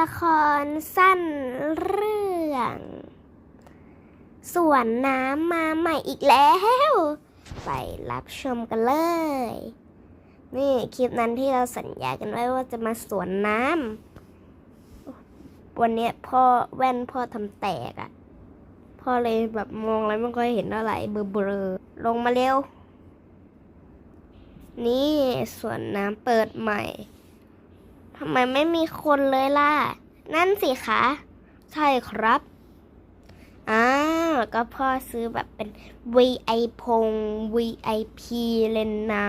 ละครสั้นเรื่อง สวนน้ำมาใหม่อีกแล้ว ไปรับชมกันเลย นี่คลิปนั้นที่เราสัญญากันไว้ว่าจะมาสวนน้ำวันนี้พ่อแว่นพ่อทำแตกอะ่ะ พ่อเลยแบบมองแล้วไม่ค่อยเห็นเท่าไหร่เบลอๆลงมาเร็ว นี่สวนน้ำเปิดใหม่ ทำไมไม่มีคนเลยล่ะ นั่นสิคะ ใช่ครับอ้าวก็พ่อซื้อแบบเป็น VI พง VIP เลยนะ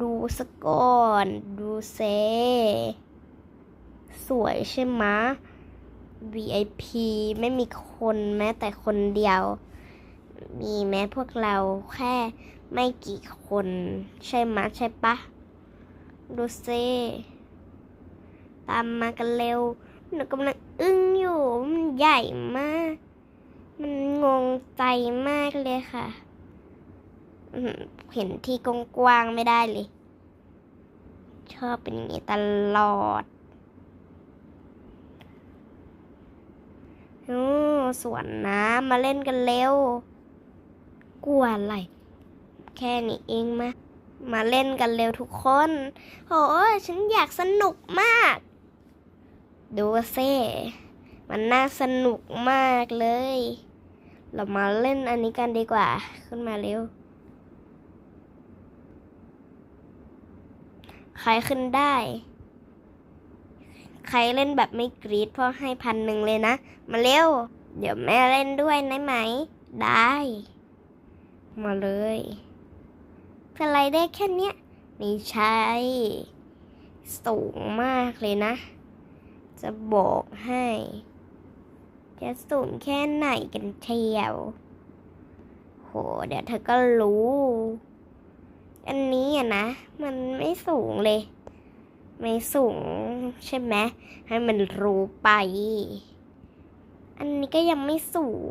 ดูสก่อน ดูเซ สวยใช่ไหม VIP ไม่มีคนแม้แต่คนเดียว มีแม้พวกเราแค่ไม่กี่คน ใช่ไหมใช่ปะ ดูเซ ตามมากันเร็ว หนูกำลังอึ้งอยู่ มันใหญ่มาก มันงงใจมากเลยค่ะ เห็นที่กว้างๆไม่ได้เลย ชอบเป็นอย่างนี้ตลอดโอ้สวนน้ำมาเล่นกันเร็ว กลัวอะไร แค่นี้เองมา มาเล่นกันเร็วทุกคนโอ้ยฉันอยากสนุกมาก ดูสิมันน่าสนุกมากเลย เรามาเล่นอันนี้กันดีกว่า ขึ้นมาเร็ว ใครขึ้นได้ ใครเล่นแบบไม่กรีดพ่อให้พันหนึ่งเลยนะ มาเร็ว เดี๋ยวแม่เล่นด้วยได้ไหม ได้ มาเลยอะไรได้แค่เนี้ยไม่ใช่ สูงมากเลยนะ จะบอกให้ จะสูงแค่ไหนกันเทียว โห เดี๋ยวเธอก็รู้ อันนี้อะนะ มันไม่สูงเลย ไม่สูงใช่ไหม ให้มันรู้ไป อันนี้ก็ยังไม่สูง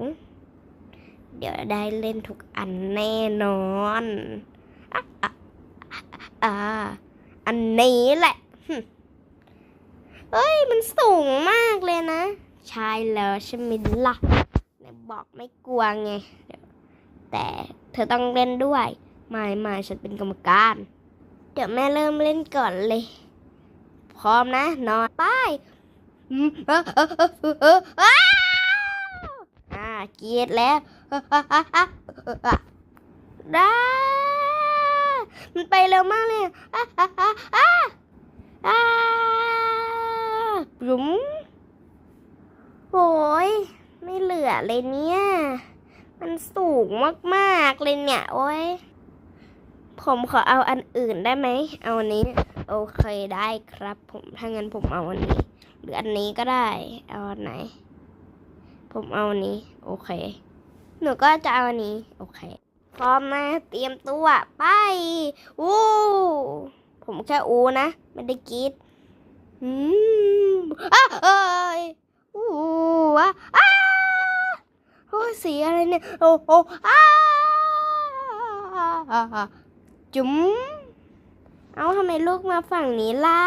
เดี๋ยวได้เล่นทุกอันแน่นอนอะอะอะอันนี้แหละ เอ้ย มันสูงมากเลยนะ ใช่แล้วใช่ไหมล่ะไหนบอกไม่กลัวไงเดี๋ยวแต่เธอต้องเล่นด้วย ไม่ไม่ฉันเป็นกรรมการ เดี๋ยวแม่เริ่มเล่นก่อนเลย พร้อมนะ นอนไปอืมเออเออเออเออเอออ้าวอ่าเกียดแล้วได้มันไปเร็วมากเลยอะอะอะ ยุ้มโอ้ยไม่เหลือเลยเนี่ย มันสูงมากๆเลยเนี่ยโอ้ย ผมขอเอาอันอื่นได้ไหม เอาอันนี้ โอเคได้ครับ ผมถ้างั้นผมเอาอันนี้ หรืออันนี้ก็ได้ เอาอันไหน ผมเอาอันนี้ โอเค หนูก็จะเอาอันนี้ โอเค พร้อมนะ เตรียมตัว ไป อู้ ผมแค่อูนะ ไม่ได้กรีด อืมอ้าเอ้ยอู้อะอ้าโอ้สีอะไรเนี่ย โอ้โอ้อ้าจุ๋มเอาทำไมลูกมาฝั่งนี้ล่ะ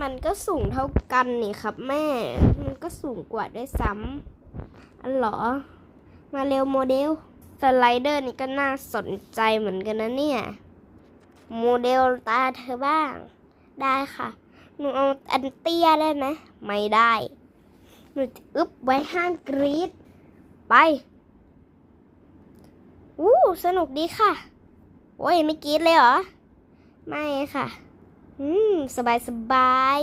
มันก็สูงเท่ากันนี่ครับแม่ มันก็สูงกว่าด้วยซ้ำอันหรอ มาเร็วโมเดลสไลเดอร์นี่ก็น่าสนใจเหมือนกันนะเนี่ย โมเดลตาเธอบ้าง ได้ค่ะ หนูเอาอันเตี้ยได้ไหมไม่ได้ หนูอึบไว้ห้างกรีดไปอู้สนุกดีค่ะ โอ้ยไม่กรีดเลยเหรอ ไม่ค่ะ อืม สบายสบาย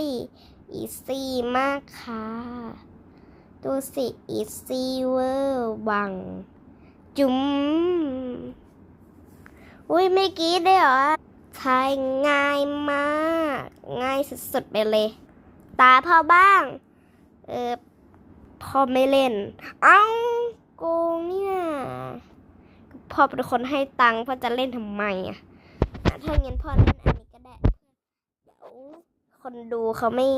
อีซี่มากค่ะ ดูสิอีซี่เวอร์วัง จุ๋มอุ้ยไม่กรีดได้เหรอ ใช่ง่ายมาก ง่ายสุดๆไปเลย ตาพ่อบ้าง เออพ่อไม่เล่น เอ้าโกงเนี่ยพ่อเป็นคนให้ตังค์พ่อจะเล่นทำไมอะถ้างั้นพ่อเล่นอันนี้ก็ได้เดี๋ยวคนดูเขาไม่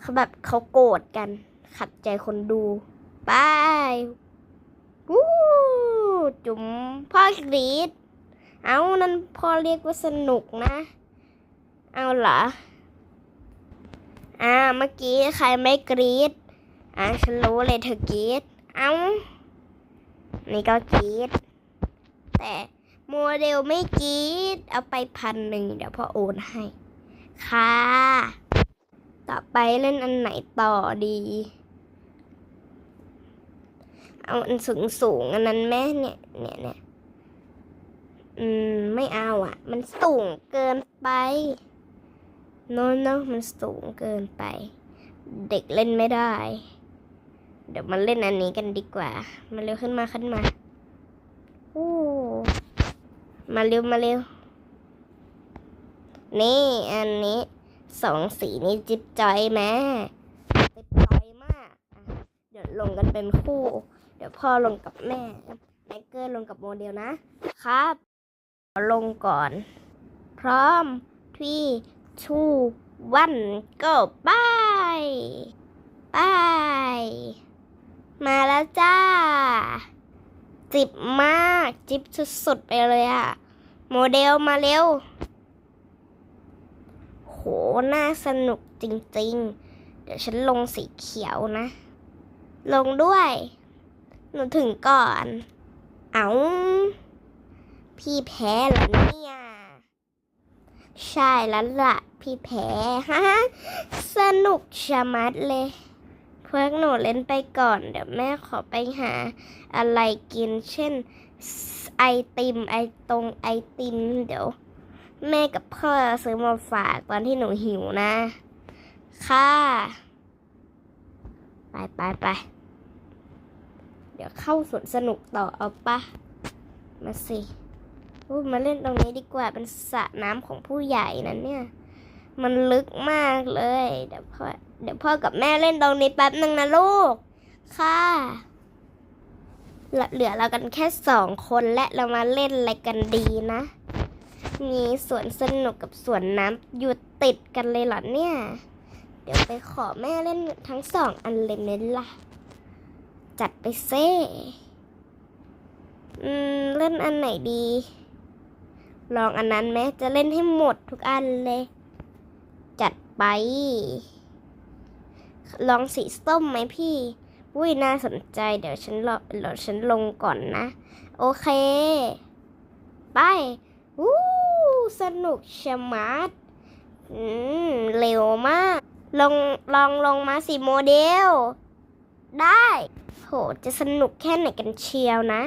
เขาแบบเขาโกรธกัน ขัดใจคนดูไปวู้จุ๋มพ่อกรีด เอานั่นพ่อเรียกว่าสนุกนะ เอาเหรอ อ่า เมื่อกี้ใครไม่กรีดอ่าฉันรู้เลยเธอกรีดเอานี่ก็กรีดแต่โมเดลไม่กรีดเอาไปพันหนึ่งเดี๋ยวพ่อโอนให้ ค่ะ ต่อไปเล่นอันไหนต่อดี เอาอันสูงสูงอันนั้นแม่เนี่ยเนี่ยเนี่ย อืม ไม่เอาอะ มันสูงเกินไปโน้นเนอะมันสูงเกินไป เด็กเล่นไม่ได้ เดี๋ยวมาเล่นอันนี้กันดีกว่า มาเร็วขึ้นมาขึ้นมาโอ้มาเร็วมาเร็ว นี่อันนี้สองสีนี้จิบจอยแม่จิบจอยมาก เดี๋ยวลงกันเป็นคู่ เดี๋ยวพ่อลงกับแม่แม่เกอร์ลงกับโมเดลนะครับ ลงก่อน พร้อมที่ชูวันก็ไปไปมาแล้วจ้า จิบมากจิบสุดๆไปเลยอะโมเดลมาเร็ว โห น่าสนุกจริงๆ เดี๋ยวฉันลงสีเขียวนะ ลงด้วย หนูถึงก่อน เอา พี่แพ้เหรอเนี่ย ใช่แล้วล่ะ พี่แพ้ฮะสนุกชะมัดเลยพวกหนูเล่นไปก่อน เดี๋ยวแม่ขอไปหาอะไรกิน เช่น ไอติม ไอตรงไอติม เดี๋ยว แม่กับพ่อซื้อมาฝากตอนที่หนูหิวนะ ค่ะ ไปไปไปเดี๋ยวเข้าสวนสนุกต่อเอาปะมาสิ มาเล่นตรงนี้ดีกว่าเป็นสระน้ำของผู้ใหญ่นะเนี่ย มันลึกมากเลย เดี๋ยวพ่อเดี๋ยวพ่อกับแม่เล่นตรงนี้แป๊บหนึ่งนะลูก ค่ะเหลือเรากันแค่สองคนและเรามาเล่นอะไรกันดีนะ มีสวนสนุกกับสวนน้ำอยู่ติดกันเลยเหรอเนี่ย เดี๋ยวไปขอแม่เล่นทั้งสองอันเลยไหมล่ะ จัดไปเซ่เล่นอันไหนดี ลองอันนั้นไหมจะเล่นให้หมดทุกอันเลย จัดไป ลองสีส้มไหมพี่อุ้ยน่าสนใจ เดี๋ยวฉันรอเดี๋ยวฉันลงก่อนนะ โอเค ไปวู้สนุกชะมัดอืม เร็วมากลงลองลงมาสิโมเดล ได้ โห จะสนุกแค่ไหนกันเชียวนะ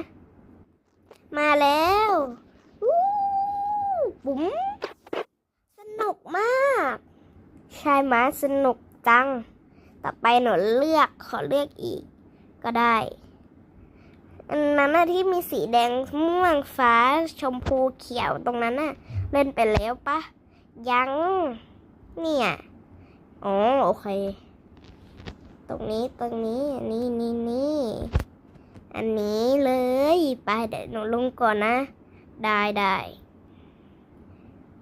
มาแล้ว บุ๋มสนุกมาก ใช่ไหมสนุกจัง ต่อไปหนูเลือกขอเลือกอีก ก็ได้ อันนั้นน่ะที่มีสีแดงม่วงฟ้าชมพูเขียวตรงนั้นน่ะ เล่นไปแล้วปะยัง เนี่ยอ๋อโอเค ตรงนี้ตรงนี้นี่นี่นี่อันนี้เลย ไปเดี๋ยวหนูลงก่อนนะ ได้ได้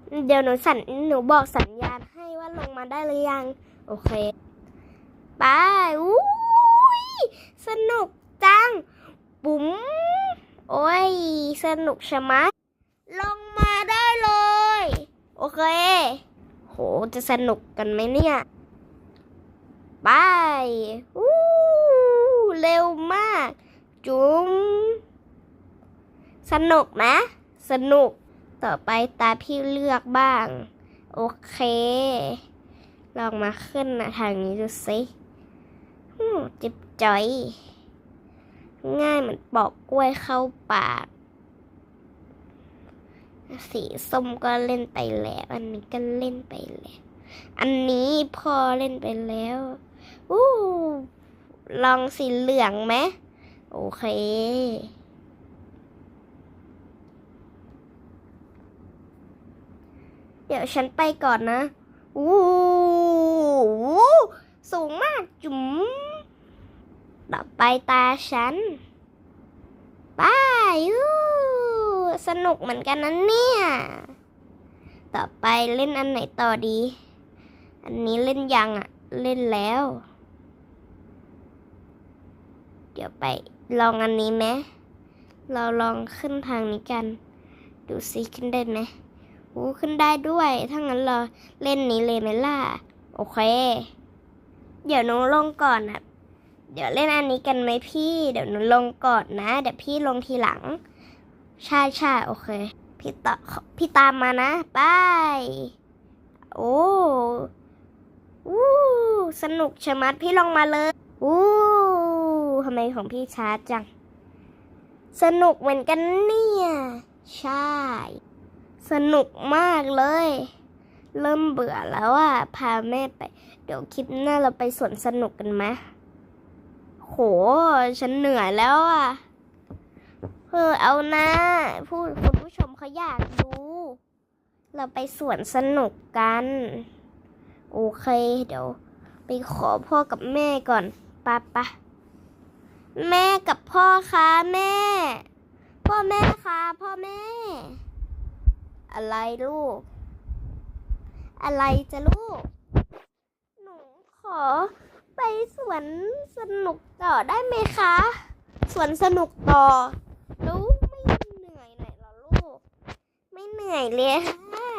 เดี๋ยวหนูสัญหนูบอกสัญญาณให้ว่าลงมาได้หรือยัง โอเค ไปอุ้ยสนุกจัง บุ๋มโอ้ย สนุกใชะมัดลงมาได้เลย โอเค โห จะสนุกกันไหมเนี่ย ไปอู้เร็วมาก จุ๋มสนุกไหมสนุก ต่อไปตาพี่เลือกบ้าง โอเค ลองมาขึ้นนะทางนี้ดูสิอืมจิบจอย ง่ายเหมือนปอกกล้วยเข้าปาก สีส้มก็เล่นไปแล้ว อันนี้ก็เล่นไปแล้ว อันนี้พอเล่นไปแล้วอู้ลองสีเหลืองไหมโอเค เดี๋ยวฉันไปก่อนนะอู้สูงมากจุ๋มต่อไปตาฉันไปอู้สนุกเหมือนกันนะเนี่ย ต่อไปเล่นอันไหนต่อดี อันนี้เล่นยังอะเล่นแล้ว เดี๋ยวไปลองอันนี้ไหมเราลองขึ้นทางนี้กัน ดูสิขึ้นได้ไหม โอ้ขึ้นได้ด้วย ถ้างั้นเราเล่นนี้เลยไหมล่ะ โอเค เดี๋ยวหนูลงก่อนนะเดี๋ยวเล่นอันนี้กันไหมพี่ เดี๋ยวหนูลงก่อนนะ เดี๋ยวพี่ลงทีหลัง ใช่ใช่โอเค พี่ตพี่ตามมานะบายโอ้อู้สนุกชะมัดพี่ลงมาเลยอู้ทำไมของพี่ช้าจัง สนุกเหมือนกันเนี่ย ใช่ สนุกมากเลย เริ่มเบื่อแล้วอะ พาแม่ไป เดี๋ยวคลิปหน้าเราไปสวนสนุกกันไหมโห ฉันเหนื่อยแล้วอะเออเอานะผู้คุณผู้ชมเขาอยากดู เราไปสวนสนุกกัน โอเค เดี๋ยว ไปขอพ่อกับแม่ก่อนปะปะแม่กับพ่อคะแม่ พ่อแม่คะพ่อแม่ อะไรลูก อะไรจะลูก หนูขอไปสวนสนุกต่อได้ไหมคะ สวนสนุกต่อล้วไม่เหนื่อยหน่อยหรอลูก ไม่เหนื่อยเลยค่ะ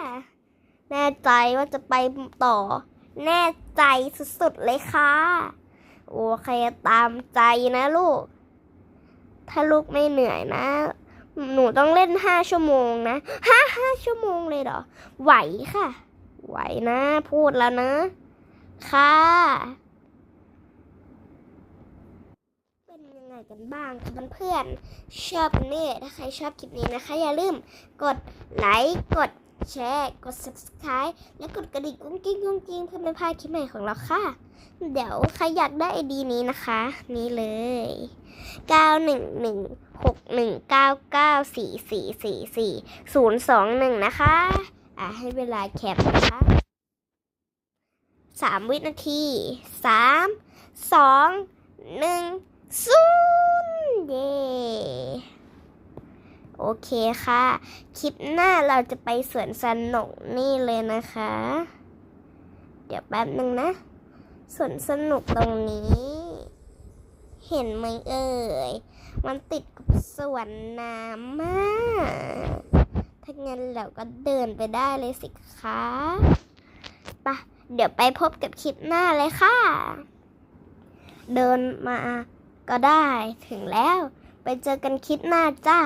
แน่ใจว่าจะไปต่อ แน่ใจสุดๆเลยค่ะ โอเคตามใจนะลูก ถ้าลูกไม่เหนื่อยนะ หนูต้องเล่นห้าชั่วโมงนะห้าห้าชั่วโมงเลยเหรอ ไหวค่ะ ไหวนะ พูดแล้วนะ ค่ะ เป็นยังไงกันบ้างคะเพื่อนๆชอบเนี่ยถ้าใครชอบคลิปนี้นะคะ อย่าลืมกดไลค์กด แชร์ กด subscribe และกดกระดิ่งกุ้งกิ้งกุ้งกิ้งเพื่อไม่พลาดคลิปใหม่ของเราค่ะ เดี๋ยวใครอยากได้ไอดีนี้นะคะ นี่เลย 91161994444 021 นะคะ อะให้เวลาแคปนะคะสามวินาทีสามสองหนึ่งศูนย์เย้ โอเคค่ะ คลิปหน้าเราจะไปสวนสนุกนี่เลยนะคะ เดี๋ยวแป๊บนึงนะ สวนสนุกตรงนี้ เห็นไหมเอ่ย มันติดกับสวนน้ำมากถ้างั้นเราก็เดินไปได้เลยสิคะไปะเดี๋ยวไปพบกับคลิปหน้าเลยค่ะ เดินมาก็ได้ถึงแล้ว ไปเจอกันคลิปหน้าจ้า